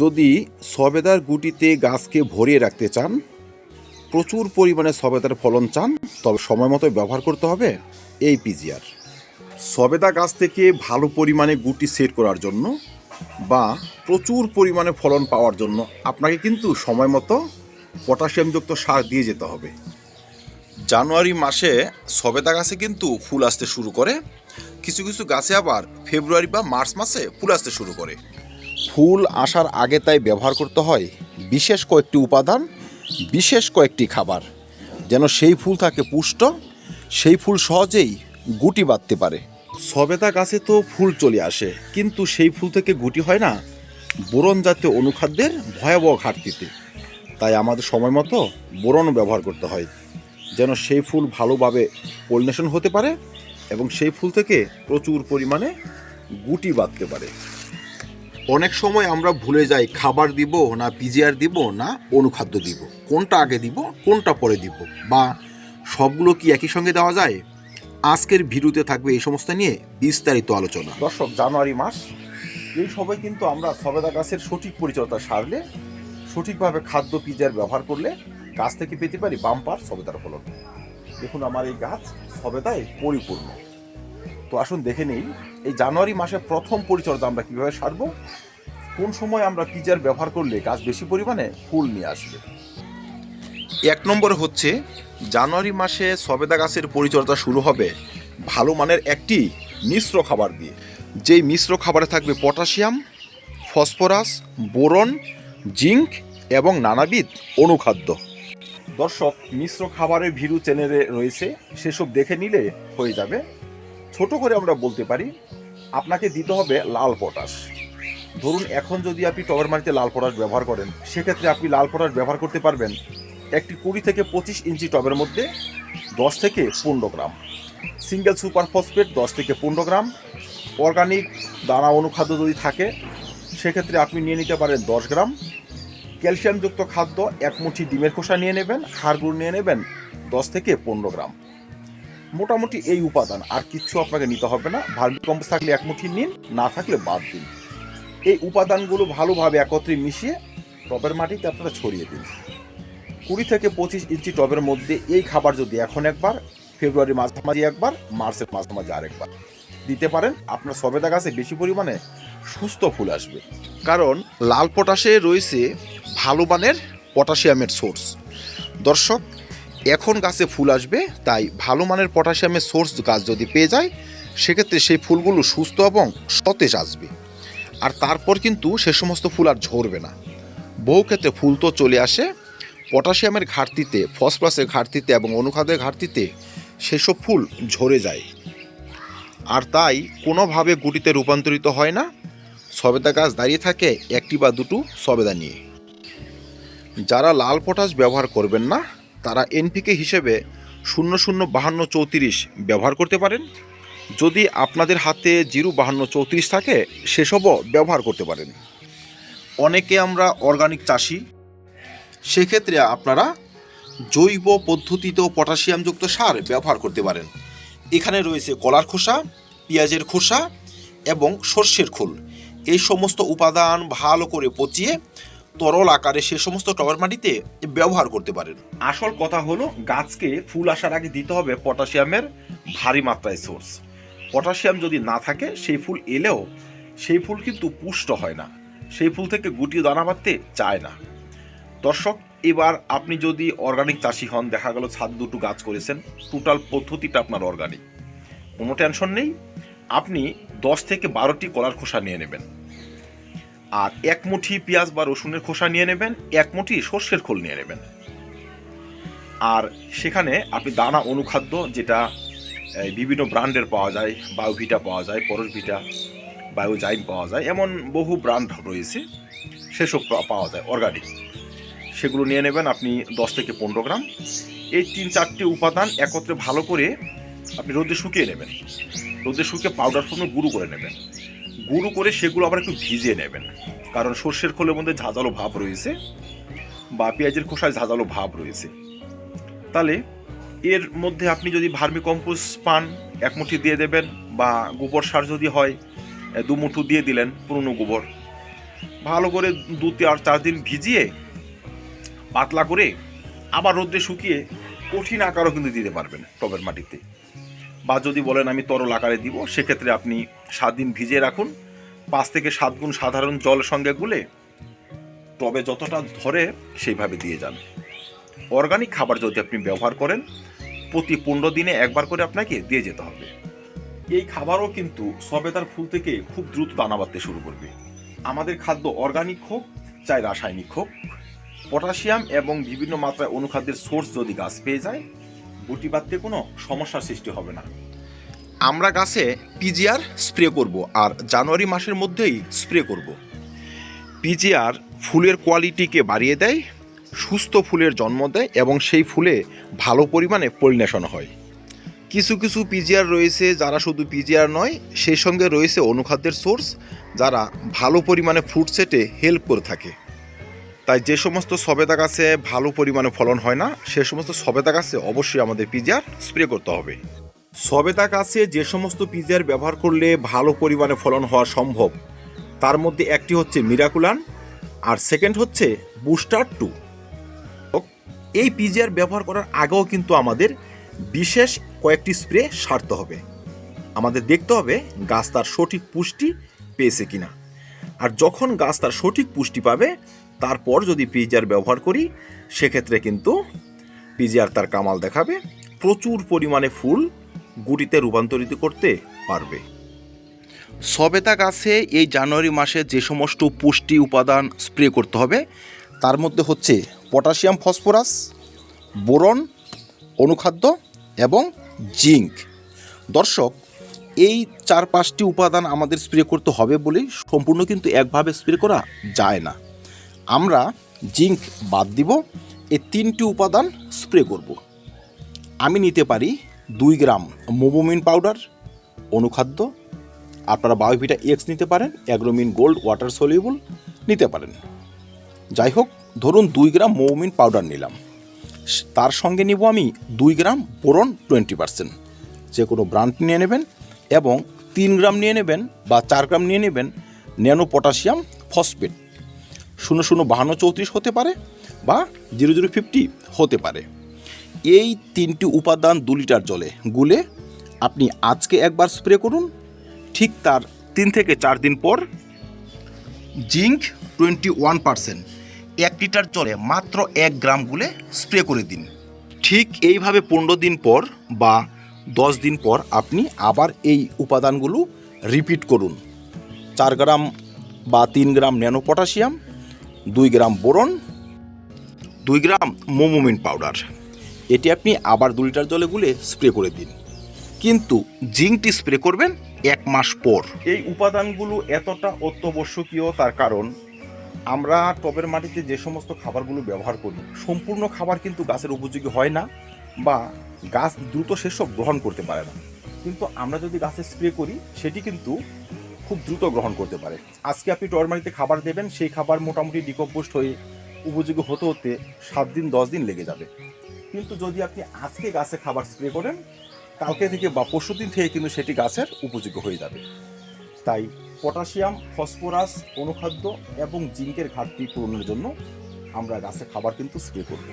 যদি সবেদার গুটিতে গাছকে ভরিয়ে রাখতে চান, প্রচুর পরিমাণে সবেদার ফলন চান, তবে সময় মতো ব্যবহার করতে হবে এই পিজিআর। সবেদা গাছ থেকে ভালো পরিমাণে গুটি সেট করার জন্য বা প্রচুর পরিমাণে ফলন পাওয়ার জন্য আপনাকে কিন্তু সময় মতো পটাশিয়ামযুক্ত সার দিয়ে যেতে হবে। জানুয়ারি মাসে সবেদা গাছে কিন্তু ফুল আসতে শুরু করে, কিছু কিছু গাছে আবার ফেব্রুয়ারি বা মার্চ মাসে ফুল আসতে শুরু করে। ফুল আসার আগে তাই ব্যবহার করতে হয় বিশেষ কয়েকটি উপাদান, বিশেষ কয়েকটি খাবার। যেন সেই ফুল থাকে পুষ্ট, সেই ফুল সহজেই গুটি বাঁধতে পারে। সবেদা গাছে তো ফুল চলে আসে, কিন্তু সেই ফুল থেকে গুটি হয় না। বোরন জাতীয় অনুখাদ্যের ভয়াবহ ঘাটতিতে। তাই আমাদের সময় মতো বোরনও ব্যবহার করতে হয়। যেন সেই ফুল ভালোভাবে পলিনেশন হতে পারে এবং সেই ফুল থেকে প্রচুর পরিমাণে গুটি বাঁধতে পারে। অনেক সময় আমরা ভুলে যাই, খাবার দিব না পিজিআর দিব না অনুখাদ্য দিব। কোনটা আগে দিব, কোনটা পরে দিব? বা সবগুলো কি একই সঙ্গে দেওয়া যায়? আজকের ভিডিওতে থাকবে এই সমস্ত নিয়ে বিস্তারিত আলোচনা। দর্শক, জানুয়ারি মাস, এই সময় কিন্তু আমরা সবেদা গাছের সঠিক পরিচর্যা সারলে, সঠিকভাবে খাদ্য পিজার ব্যবহার করলে গাছ থেকে পেতে পারি বাম্পার সবেদার ফলন। দেখুন আমার এই গাছ সবেদায় পরিপূর্ণ। তো আসুন দেখে নেই, এই জানুয়ারি মাসে প্রথম পরিচর্যা আমরা কীভাবে সারবো, কোন সময় আমরা পিজার ব্যবহার করলে গাছ বেশি পরিমাণে ফুল নিয়ে আসবে। এক নম্বরে হচ্ছে, জানুয়ারি মাসে সবেদা গাছের পরিচর্যা শুরু হবে ভালো মানের একটি মিশ্র খাবার দিয়ে। যেই মিশ্র খাবারে থাকবে পটাশিয়াম, ফসফরাস, বোরন, জিঙ্ক এবং নানাবিধ অনুখাদ্য। দর্শক, মিশ্র খাবারের ভিড়ু চ্যানেলে রয়েছে, সেসব দেখে নিলে হয়ে যাবে। ছোট করে আমরা বলতে পারি, আপনাকে দিতে হবে লাল পটাশ। ধরুন এখন যদি আপনি টবের মাটিতে লাল পটাশ ব্যবহার করেন, সেক্ষেত্রে আপনি লাল পটাশ ব্যবহার করতে পারবেন একটি কুড়ি থেকে পঁচিশ ইঞ্চি টবের মধ্যে দশ থেকে পনেরো গ্রাম। সিঙ্গেল সুপার ফসফেট দশ থেকে পনেরো গ্রাম। অর্গানিক দানা অনুখাদ্য যদি থাকে, সেক্ষেত্রে আপনি নিয়ে নিতে পারেন দশ গ্রাম। ক্যালসিয়ামযুক্ত খাদ্য এক মুঠি ডিমের খোসা নিয়ে নেবেন, হাড়গুড় নিয়ে নেবেন দশ থেকে পনেরো গ্রাম। মোটামুটি এই উপাদান, আর কিচ্ছু আপনাকে নিতে হবে না। ভার্মি কম্পোস্ট থাকলে এক মুঠি নিন, না থাকলে বাদ দিন। এই উপাদানগুলো ভালোভাবে একত্রে মিশিয়ে টবের মাটিতে আপনারা ছড়িয়ে দিন। কুড়ি থেকে পঁচিশ ইঞ্চি টবের মধ্যে এই খাবার যদি এখন একবার, ফেব্রুয়ারি মাঝামাঝি একবার, মার্চের মাঝামাঝি আরেকবার দিতে পারেন, আপনার সবেদা গাছে বেশি পরিমাণে সুস্থ ফুল আসবে। কারণ লাল পটাশে রয়েছে ভালো মানের পটাশিয়ামের সোর্স। দর্শক এখন গাছে ফুল আসবে, তাই ভালো মানের পটাশিয়ামের সোর্স গাছ যদি পেয়ে যায়, সেক্ষেত্রে সেই ফুলগুলো সুস্থ এবং সতেজ আসবে। আর তারপর কিন্তু সে সমস্ত ফুল আর ঝরবে না। বহু ক্ষেত্রে ফুল তো চলে আসে, পটাশিয়ামের ঘাটতিতে, ফসফরাসের ঘাটতিতে এবং অনুখাদ্যের ঘাটতিতে সেসব ফুল ঝরে যায়। আর তাই কোনোভাবে গুটিতে রূপান্তরিত হয় না। সবেদা গাছ দাঁড়িয়ে থাকে একটি বা দুটো সবেদা নিয়ে। যারা লাল পটাশ ব্যবহার করবেন না তারা এনপিকে হিসেবে শূন্য শূন্য বাহান্ন চৌত্রিশ ব্যবহার করতে পারেন। যদি আপনাদের হাতে জিরো বাহান্ন চৌত্রিশ থাকে, সেসবও ব্যবহার করতে পারেন। অনেকে আমরা অর্গানিক চাষি, সেক্ষেত্রে আপনারা জৈব পদ্ধতিতেও পটাশিয়ামযুক্ত সার ব্যবহার করতে পারেন। এখানে রয়েছে কলার খোসা, পেঁয়াজের খোসা এবং সর্ষের খোল। এই সমস্ত উপাদান ভালো করে পচিয়ে তরল আকারে সে সমস্ত টবের মাটিতে ব্যবহার করতে পারেন। আসল কথা হলো, গাছকে ফুল আসার আগে দিতে হবে পটাশিয়ামের ভারী মাত্রায় সোর্স। পটাশিয়াম যদি না থাকে, সেই ফুল এলেও সেই ফুল কিন্তু পুষ্ট হয় না। সেই ফুল থেকে গুটি দানা বাঁধতে চায় না। দর্শক, এবার আপনি যদি অর্গানিক চাষি হন, দেখা গেল ছাদ দুটো গাছ করেছেন টোটাল পদ্ধতিটা আপনার অর্গানিক কোনো টেনশন নেই। আপনি দশ থেকে বারোটি কলার খোসা নিয়ে নেবেন। আর এক মুঠি পেঁয়াজ বা রসুনের খোসা নিয়ে নেবেন, এক মুঠি সর্ষের খোল নিয়ে নেবেন। আর সেখানে আপনি দানা অনুখাদ্য যেটা বিভিন্ন ব্র্যান্ডের পাওয়া যায়, বায়োভিটা পাওয়া যায়, পরশভিটা, বায়োজাইম পাওয়া যায়, এমন বহু ব্র্যান্ড রয়েছে, সেসব পাওয়া যায়, অর্গানিক। সেগুলো নিয়ে নেবেন আপনি দশ থেকে পনেরো গ্রাম। এই তিন চারটি উপাদান একত্রে ভালো করে আপনি রোদে শুকিয়ে নেবেন। রোদে শুকিয়ে পাউডার ফর্মে গুঁড়ো করে নেবেন। গুঁড়ো করে সেগুলো আবার একটু ভিজিয়ে নেবেন। কারণ সর্ষের খোলের মধ্যে ঝাঁঝালো ভাব রয়েছে বা পেঁয়াজের খোসায় ঝাঁঝালো ভাব রয়েছে। তাহলে এর মধ্যে আপনি যদি ভার্মি কম্পোস্ট পান, এক মুঠি দিয়ে দেবেন বা গোবর সার যদি হয়, দু মুঠো দিয়ে দিলেন পুরনো গোবর। ভালো করে দু আর চার দিন ভিজিয়ে পাতলা করে আবার রোদ্রে শুকিয়ে কঠিন আকারও কিন্তু দিতে পারবেন টবের মাটিতে। বা যদি বলেন আমি তরল আকারে দিব, সেক্ষেত্রে আপনি সাত দিন ভিজিয়ে রাখুন। পাঁচ থেকে সাত গুণ সাধারণ জল সঙ্গে গুলে টবে যতটা ধরে সেইভাবে দিয়ে যান। অর্গানিক খাবার যদি আপনি ব্যবহার করেন, প্রতি পনেরো দিনে একবার করে আপনাকে দিয়ে যেতে হবে। এই খাবারও কিন্তু সবেদার ফুল থেকে খুব দ্রুত দানা বাঁধতে শুরু করবে। আমাদের খাদ্য অর্গানিক হোক, চাই রাসায়নিক হোক, পটাশিয়াম এবং বিভিন্ন মাত্রায় অনুখাদ্যের সোর্স যদি গাছ পেয়ে যায় গুটি বাঁধতে কোনো সমস্যার সৃষ্টি হবে না। আমরা গাছে পিজিআর স্প্রে করব আর জানুয়ারি মাসের মধ্যেই স্প্রে করব। পিজিআর ফুলের কোয়ালিটিকে বাড়িয়ে দেয়, সুস্থ ফুলের জন্ম দেয় এবং সেই ফুলে ভালো পরিমাণে পলিনেশন হয়। কিছু কিছু পিজিআর রয়েছে যারা শুধু পিজিআর নয়, সেই সঙ্গে রয়েছে অনুখাদ্যের সোর্স যারা ভালো পরিমাণে ফ্রুট সেটে হেল্প করে থাকে। তাই যে সমস্ত সবেদা গাছে ভালো পরিমাণে ফলন হয় না, সে সমস্ত সবেদা গাছে অবশ্যই আমাদের পিজিআর স্প্রে করতে হবে। সবেদা গাছে যে সমস্ত পিজিআর ব্যবহার করলে ভালো পরিমাণে ফলন হওয়া সম্ভব, তার মধ্যে একটি হচ্ছে মিরাকুলান, আর সেকেন্ড হচ্ছে বুস্টার টু। এই পিজিআর ব্যবহার করার আগেও কিন্তু আমাদের বিশেষ কয়েকটি স্প্রে সারতে হবে। আমাদের দেখতে হবে গাছ তার সঠিক পুষ্টি পেয়েছে কিনা। আর যখন গাছ তার সঠিক পুষ্টি পাবে তারপর যদি পিজিআর ব্যবহার করি, সেক্ষেত্রে কিন্তু পিজিআর তার কামাল দেখাবে, প্রচুর পরিমাণে ফুল গুটিতে রূপান্তরিত করতে পারবে। সবেতা গাছে এই জানুয়ারি মাসে যে সমস্ত পুষ্টি উপাদান স্প্রে করতে হবে, তার মধ্যে হচ্ছে পটাশিয়াম, ফসফরাস, বোরন, অনুখাদ্য এবং জিঙ্ক। দর্শক, এই চার পাঁচটি উপাদান আমাদের স্প্রে করতে হবে বলে সম্পূর্ণ কিন্তু একভাবে স্প্রে করা যায় না। আমরা জিঙ্ক বাদ দিব এই তিনটি উপাদান স্প্রে করব। আমি নিতে পারি দুই গ্রাম মোবোমিন পাউডার, অনুখাদ্য। আপনারা বায়োভিটা এক্স নিতে পারেন, অ্যাগ্রোমিন গোল্ড ওয়াটার সলিউবল নিতে পারেন। যাই হোক, ধরুন দুই গ্রাম মৌমিন পাউডার নিলাম। তার সঙ্গে নিব আমি দুই গ্রাম বোরন টোয়েন্টি পার্সেন্ট। যে কোনো ব্র্যান্ড নিয়ে নেবেন এবং তিন গ্রাম নিয়ে নেবেন বা চার গ্রাম নিয়ে নেবেন ন্যানো পটাশিয়াম ফসফেট। শূন্য শূন্য বাহান্ন চৌত্রিশ হতে পারে বা জিরো জিরো ফিফটি হতে পারে। এই তিনটি উপাদান দু লিটার জলে গুলে আপনি আজকে একবার স্প্রে করুন। ঠিক তার তিন থেকে চার দিন পর জিঙ্ক টোয়েন্টি ওয়ান পার্সেন্ট এক লিটার জলে মাত্র এক গ্রাম গুলে স্প্রে করে দিন। ঠিক এইভাবে পনেরো দিন পর বা দশ দিন পর আপনি আবার এই উপাদানগুলো রিপিট করুন। চার গ্রাম বা তিন গ্রাম ন্যানো পটাশিয়াম দুই গ্রাম বোরন, দুই গ্রাম মোমোমিন পাউডার। এটি আপনি আবার দু লিটার জলে গুলে স্প্রে করে দিন। কিন্তু জিঙ্কটি স্প্রে করবেন এক মাস পর। এই উপাদানগুলো এতটা অত্যাবশ্যকীয় তার কারণ, আমরা টবের মাটিতে যে সমস্ত খাবারগুলো ব্যবহার করি, সম্পূর্ণ খাবার কিন্তু গাছের উপযোগী হয় না বা গাছ দ্রুত সেসব গ্রহণ করতে পারে না। কিন্তু আমরা যদি গাছে স্প্রে করি, সেটি কিন্তু খুব দ্রুত গ্রহণ করতে পারে। আজকে আপনি টবের মাটিতে খাবার দেবেন, সেই খাবার মোটামুটি ডিকম্পোস্ট হয়ে উপযোগী হতে হতে সাত দিন, দশ দিন লেগে যাবে। কিন্তু যদি আপনি আজকে গাছে খাবার স্প্রে করেন, কালকে থেকে বা পরশু দিন থেকে কিন্তু সেটি গাছের উপযোগী হয়ে যাবে। তাই পটাশিয়াম, ফসফরাস, অনুখাদ্য এবং জিঙ্কের ঘাটতি পূরণের জন্য আমরা গাছে খাবার কিন্তু স্প্রে করব।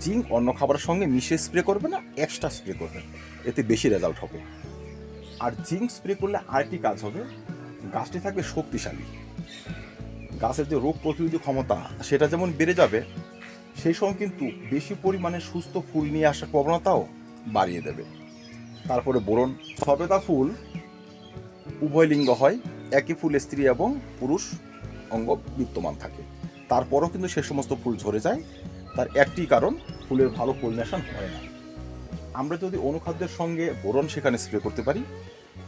জিঙ্ক অন্য খাবারের সঙ্গে মিশে স্প্রে করবে না, এক্সট্রা স্প্রে করবেন এতে বেশি রেজাল্ট হবে। আর জিঙ্ক স্প্রে করলে আরেকটি কাজ হবে। গাছটি থাকবে শক্তিশালী। গাছের যে রোগ প্রতিরোধী ক্ষমতা, সেটা যেমন বেড়ে যাবে, সেই সঙ্গে কিন্তু বেশি পরিমাণে সুস্থ ফুল নিয়ে আসার প্রবণতাও বাড়িয়ে দেবে। তারপরে বোরন, সবেদা ফুল উভয় লিঙ্গ হয়, একই ফুল স্ত্রী এবং পুরুষ অঙ্গ বিদ্যমান থাকে। তারপরও কিন্তু সে সমস্ত ফুল ঝরে যায়। তার একটি কারণ, ফুলের ভালো পলিনেশন হয় না। আমরা যদি অনুখাদ্যের সঙ্গে বোরন সেখানে স্প্রে করতে পারি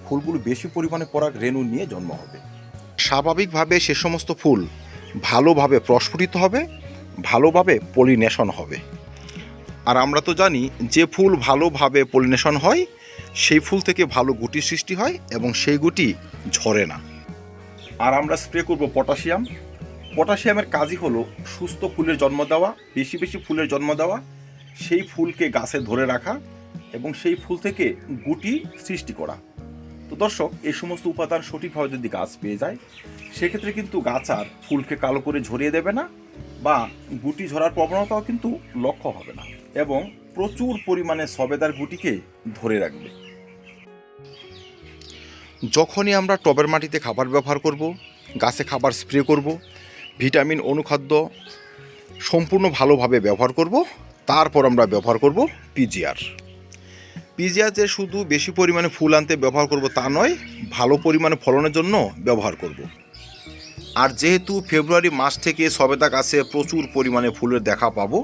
ফুলগুলো বেশি পরিমাণে পরাগ রেণু নিয়ে জন্ম হবে। স্বাভাবিকভাবে সে সমস্ত ফুল ভালোভাবে প্রস্ফুটিত হবে ভালোভাবে পলিনেশন হবে। আর আমরা তো জানি যে ফুল ভালোভাবে পলিনেশন হয় সেই ফুল থেকে ভালো গুটি সৃষ্টি হয় এবং সেই গুটি ঝরে না। আর আমরা স্প্রে করব পটাশিয়াম। পটাশিয়ামের কাজই হলো সুস্থ ফুলের জন্ম দেওয়া বেশি বেশি ফুলের জন্ম দেওয়া সেই ফুলকে গাছে ধরে রাখা এবং সেই ফুল থেকে গুটি সৃষ্টি করা। তো দর্শক, এই সমস্ত উপাদান সঠিকভাবে যদি গাছ পেয়ে যায়, সেক্ষেত্রে কিন্তু গাছ আর ফুলকে কালো করে ঝরিয়ে দেবে না বা গুটি ঝরার প্রবণতাও কিন্তু লক্ষ্য হবে না এবং প্রচুর পরিমাণে সবেদার গুটিকে ধরে রাখবে। যখনই আমরা টবের মাটিতে খাবার ব্যবহার করব, গাছে খাবার স্প্রে করব, ভিটামিন, অনুখাদ্য সম্পূর্ণ ভালোভাবে ব্যবহার করব, তারপর আমরা ব্যবহার করব পিজিআর পিজিআর যে শুধু বেশি পরিমাণে ফুল আনতে ব্যবহার করব তা নয়, ভালো পরিমাণে ফলনের জন্য ব্যবহার করব। আর যেহেতু ফেব্রুয়ারি মাস থেকে সবেদা গাছে প্রচুর পরিমাণে ফুলের দেখা পাবো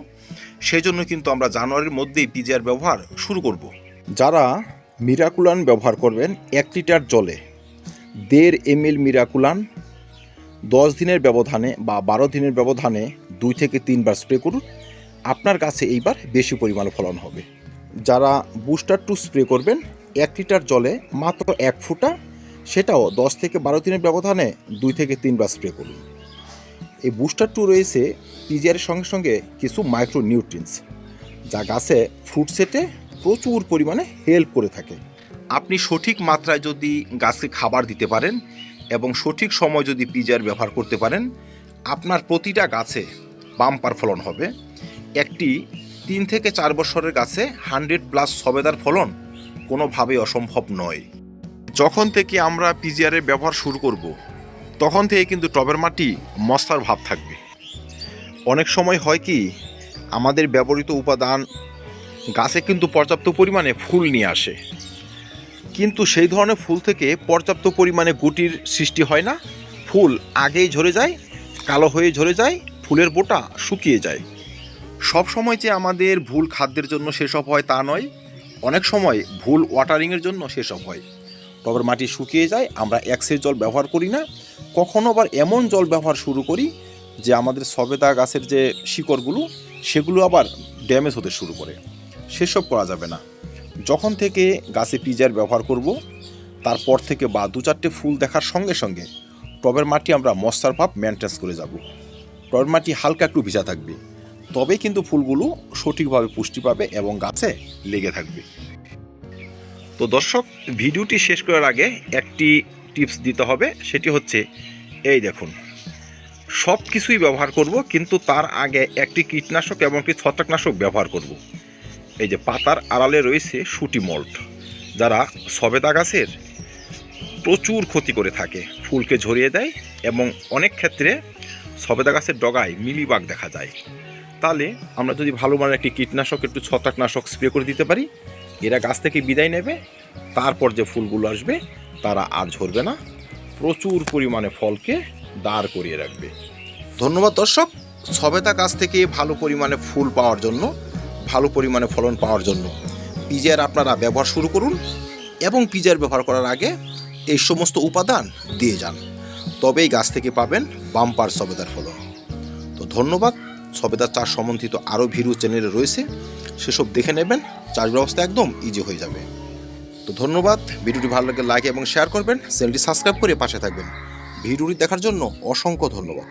সেই জন্য কিন্তু আমরা জানুয়ারির মধ্যেই পিজিআর ব্যবহার শুরু করব। যারা মিরাকুলান ব্যবহার করবেন এক লিটার জলে, দেড় এম এল মিরাকুলান, দশ দিনের ব্যবধানে বা বারো দিনের ব্যবধানে দুই থেকে তিনবার স্প্রে করুন, আপনার কাছে এইবার বেশি পরিমাণে ফলন হবে। যারা বুস্টার টু স্প্রে করবেন, এক লিটার জলে মাত্র এক ফুটা, সেটাও দশ থেকে বারো দিনের ব্যবধানে দুই থেকে তিনবার স্প্রে করুন। এই বুস্টার টু রয়েছে পিজিআরের সঙ্গে সঙ্গে কিছু মাইক্রো নিউট্রিয়েন্টস যা গাছে ফ্রুট সেটে প্রচুর পরিমাণে হেল্প করে থাকে। আপনি সঠিক মাত্রায় যদি গাছকে খাবার দিতে পারেন এবং সঠিক সময় যদি পিজার ব্যবহার করতে পারেন, আপনার প্রতিটা গাছে বাম্পার ফলন হবে। একটি তিন থেকে চার বছরের গাছে হান্ড্রেড প্লাস সবেদার ফলন কোনোভাবেই অসম্ভব নয়। যখন থেকে আমরা পিজিআরের ব্যবহার শুরু করব, তখন থেকে কিন্তু টবের মাটি মশলার ভাব থাকবে। অনেক সময় হয় কি, আমাদের ব্যবহৃত উপাদান গাছে কিন্তু পর্যাপ্ত পরিমাণে ফুল নিয়ে আসে। কিন্তু সেই ধরনের ফুল থেকে পর্যাপ্ত পরিমাণে গুটির সৃষ্টি হয় না। ফুল আগেই ঝরে যায়, কালো হয়ে ঝরে যায়, ফুলের বোটা শুকিয়ে যায়। সব সময় যে আমাদের ভুল খাদ্যের জন্য সেসব হয় তা নয়, অনেক সময় ভুল ওয়াটারিংয়ের জন্য সেসব হয়। টবের মাটি শুকিয়ে যায়, আমরা একসের জল ব্যবহার করি না। কখনো আবার এমন জল ব্যবহার শুরু করি যে আমাদের সবেদা গাছের যে শিকড়গুলো, সেগুলো আবার ড্যামেজ হতে শুরু করে। সেসব করা যাবে না। যখন থেকে গাছে পিজার ব্যবহার করব, তারপর থেকে বা দু চারটে ফুল দেখার সঙ্গে সঙ্গে টবের মাটি আমরা মশার ভাব মেনটেন্স করে যাব। টবের মাটি হালকা একটু ভিজা থাকবে। তবে কিন্তু ফুলগুলো সঠিকভাবে পুষ্টি পাবে এবং গাছে লেগে থাকবে। তো দর্শক, ভিডিওটি শেষ করার আগে একটি টিপস দিতে হবে, সেটি হচ্ছে, এই দেখুন সব কিছুই ব্যবহার করব, কিন্তু তার আগে একটি কীটনাশক এবং একটি ছত্রাকনাশক ব্যবহার করব। এই যে পাতার আড়ালে রয়েছে সুটি মল্ট, যারা সবেদা গাছের প্রচুর ক্ষতি করে থাকে, ফুলকে ঝরিয়ে দেয় এবং অনেক ক্ষেত্রে সবেদা গাছের ডগায় মিলিবাগ দেখা যায়। তাহলে আমরা যদি ভালো মানের একটি কীটনাশক, একটু ছত্রাকনাশক স্প্রে করে দিতে পারি, এরা গাছ থেকে বিদায় নেবে, তারপর যে ফুলগুলো আসবে, তারা আর ঝরবে না, প্রচুর পরিমাণে ফলকে দাঁড় করিয়ে রাখবে। ধন্যবাদ দর্শক সবেদা গাছ থেকে ভালো পরিমাণে ফুল পাওয়ার জন্য, ভালো পরিমাণে ফলন পাওয়ার জন্য। পিজার আপনারা ব্যবহার শুরু করুন এবং পিজার ব্যবহার করার আগে এই সমস্ত উপাদান দিয়ে যান। তবেই গাছ থেকে পাবেন বাম্পার সবেদার ফলন। তো ধন্যবাদ সবেদার চাষ সম্বন্ধিত আরও ভিডিও চ্যানেলে রয়েছে। সেসব দেখে নেবেন, চাষ ব্যবস্থা একদম ইজি হয়ে যাবে। তো ধন্যবাদ, ভিডিওটি ভালো লাগে লাইক এবং শেয়ার করবেন, চ্যানেলটি সাবস্ক্রাইব করে পাশে থাকবেন। ভিডিওটি দেখার জন্য অসংখ্য ধন্যবাদ।